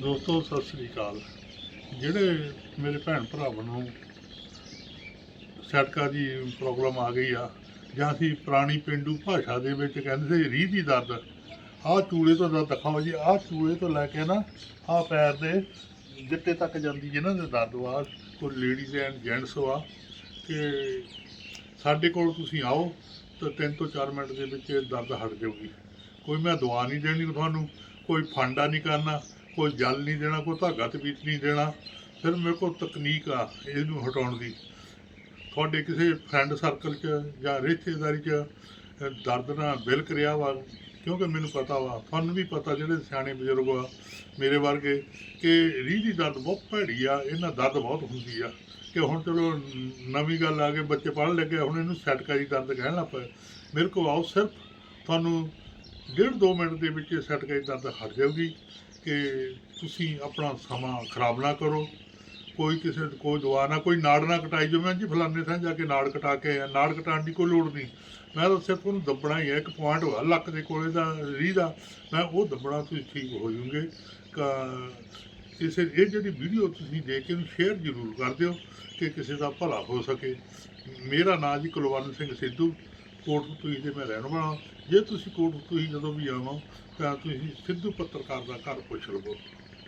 ਦੋਸਤੋ, ਸਤਿ ਸ੍ਰੀ ਅਕਾਲ। ਜਿਹੜੇ ਮੇਰੇ ਭੈਣ ਭਰਾਵਾਂ ਨੂੰ ਸੜਕਾਂ ਦੀ ਪ੍ਰੋਬਲਮ ਆ ਗਈ ਆ, ਜਾਂ ਅਸੀਂ ਪੁਰਾਣੀ ਪਿੰਡੂ ਭਾਸ਼ਾ ਦੇ ਵਿੱਚ ਕਹਿੰਦੇ ਸੀ ਰੀਹ ਦੀ ਦਰਦ, ਆਹ ਚੂਲੇ ਤੋਂ ਦਰਦ ਦਿਖਾਓ ਜੀ, ਆਹ ਚੂਲੇ ਤੋਂ ਲੈ ਕੇ ਨਾ, ਆਹ ਪੈਰ ਦੇ ਗਿੱਟੇ ਤੱਕ ਜਾਂਦੀ ਜਿਹਨਾਂ ਦੇ ਦਰਦ ਵਾ, ਕੋਈ ਲੇਡੀਜ਼ ਐਂਡ ਜੈਂਟਸ ਵਾ ਕਿ ਸਾਡੇ ਕੋਲ ਤੁਸੀਂ ਆਓ, ਤਾਂ 3 ਤੋਂ 4 ਮਿੰਟ ਦੇ ਵਿੱਚ ਦਰਦ ਹਟ ਜਾਊਗੀ। ਕੋਈ ਮੈਂ ਦਵਾ ਨਹੀਂ ਦੇਣੀ ਤੁਹਾਨੂੰ, ਕੋਈ ਫਾਂਡਾ ਨਹੀਂ ਕਰਨਾ ਕੋਈ ਜਲ ਨਹੀਂ ਦੇਣਾ, ਕੋਈ ਧਾਗਾ ਤਵੀਤ ਨਹੀਂ ਦੇਣਾ। ਫਿਰ ਮੇਰੇ ਕੋਲ ਤਕਨੀਕ ਆ ਇਹਨੂੰ ਹਟਾਉਣ ਦੀ। ਤੁਹਾਡੇ ਕਿਸੇ ਫਰੈਂਡ ਸਰਕਲ 'ਚ ਜਾਂ ਰਿਸ਼ਤੇਦਾਰੀ 'ਚ ਦਰਦ ਨਾਲ ਬਿਲਕ ਰਿਹਾ ਵਾ, ਕਿਉਂਕਿ ਮੈਨੂੰ ਪਤਾ ਵਾ, ਤੁਹਾਨੂੰ ਵੀ ਪਤਾ ਜਿਹੜੇ ਸਿਆਣੇ ਬਜ਼ੁਰਗ ਆ, ਮੇਰੇ ਵਰਗੇ, ਕਿ ਰੀਹ ਦੀ ਦਰਦ ਬਹੁਤ ਭੈੜੀ ਆ, ਇਹਨਾਂ ਦਰਦ ਬਹੁਤ ਹੁੰਦੀ ਆ। ਕਿ ਹੁਣ ਚਲੋ ਨਵੀਂ ਗੱਲ ਆ ਗਈ ਬੱਚੇ ਪੜ੍ਹਨ ਲੱਗੇ, ਹੁਣ ਇਹਨੂੰ ਸੈੱਟ ਕਰੀ ਦਰਦ ਕਹਿਣ ਲੱਗ ਪਏ। ਮੇਰੇ ਕੋਲ ਆਓ, ਸਿਰਫ ਤੁਹਾਨੂੰ ਡੇਢ ਦੋ ਮਿੰਟ ਦੇ ਵਿੱਚ ਸੈੱਟ ਕਰੀ ਦਰਦ ਹਟ ਜਾਊਗੀ। ਕਿ ਤੁਸੀਂ ਆਪਣਾ ਸਮਾਂ ਖਰਾਬ ਨਾ ਕਰੋ। ਕੋਈ ਕਿਸੇ ਕੋਈ ਦਵਾ ਨਾ, ਕੋਈ ਨਾੜ ਨਾ ਕਟਾਈ ਜੋ ਮੈਂ ਜੀ ਫਲਾਣੇ ਥਾਂ ਜਾ ਕੇ ਨਾੜ ਕਟਾ ਕੇ ਆਇਆ। ਨਾੜ ਕਟਾਉਣ ਦੀ ਕੋਈ ਲੋੜ ਨਹੀਂ। ਮੈਂ ਤਾਂ ਸਿਰਫ ਉਹਨੂੰ ਦੱਬਣਾ ਹੀ ਹੈ ਇੱਕ ਪੁਆਇੰਟ ਹੋਇਆ ਲੱਕ ਦੇ ਕੋਲੇ ਦਾ, ਰੀਹ ਦਾ। ਮੈਂ ਉਹ ਦੱਬਣਾ ਤੁਸੀਂ ਠੀਕ ਹੋ ਜਾਓਗੇ। ਇਸੇ ਇਹ ਜਿਹੜੀ ਵੀਡੀਓ ਤੁਸੀਂ ਦੇਖ ਕੇ ਉਹਨੂੰ ਸ਼ੇਅਰ ਜ਼ਰੂਰ ਕਰ ਦਿਓ ਕਿ ਕਿਸੇ ਦਾ ਭਲਾ ਹੋ ਸਕੇ। ਮੇਰਾ ਨਾਮ ਜੀ ਕੁਲਵੰਤ ਸਿੰਘ ਸਿੱਧੂ। ਕੋਟਪੁਰੀ ਦੇ ਮੈਂ ਰਹਿਣ ਵਾਲਾ ਜੇ ਤੁਸੀਂ ਕੋਟਪੁਰੀ ਜਦੋਂ ਵੀ ਆਵਾਂ ਤਾਂ ਤੁਸੀਂ ਸਿੱਧੂ ਪੱਤਰਕਾਰ ਦਾ ਘਰ ਪੁੱਛ ਲਵੋ।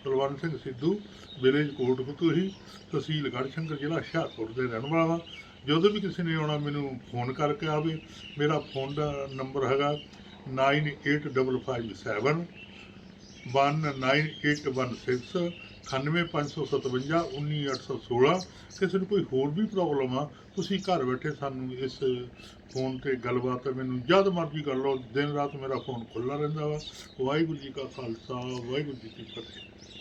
ਕੁਲਵੰਤ ਸਿੰਘ ਸਿੱਧੂ, ਵਿਲੇਜ ਕੋਟਪੁਰੀ ਤਹਿਸੀਲ ਗੜ੍ਹਸ਼ੰਕਰ ਜ਼ਿਲ੍ਹਾ ਹੁਸ਼ਿਆਰਪੁਰ ਦੇ ਰਹਿਣ ਵਾਲਾ ਹਾਂ। ਜਦੋਂ ਵੀ ਕਿਸੇ ਨੇ ਆਉਣਾ, ਮੈਨੂੰ ਫੋਨ ਕਰਕੇ ਆਵੇ। ਮੇਰਾ ਫੋਨ ਦਾ ਨੰਬਰ ਹੈਗਾ 98557 19816 98557 19816 ਕਿਸੇ ਨੂੰ ਕੋਈ ਹੋਰ ਵੀ ਪ੍ਰੋਬਲਮ ਆ? ਤੁਸੀਂ ਘਰ ਬੈਠੇ ਸਾਨੂੰ ਇਸ ਫੋਨ ਤੇ ਗੱਲਬਾਤ ਮੈਨੂੰ ਜਦ ਮਰਜ਼ੀ ਕਰ ਲਓ, ਦਿਨ ਰਾਤ ਮੇਰਾ ਫੋਨ ਖੁੱਲਾ ਰਹਿੰਦਾ ਵਾ। ਵਾਹਿਗੁਰੂ ਜੀ ਕਾ ਖਾਲਸਾ, ਵਾਹਿਗੁਰੂ ਜੀ ਕੀ ਫਤਿਹ।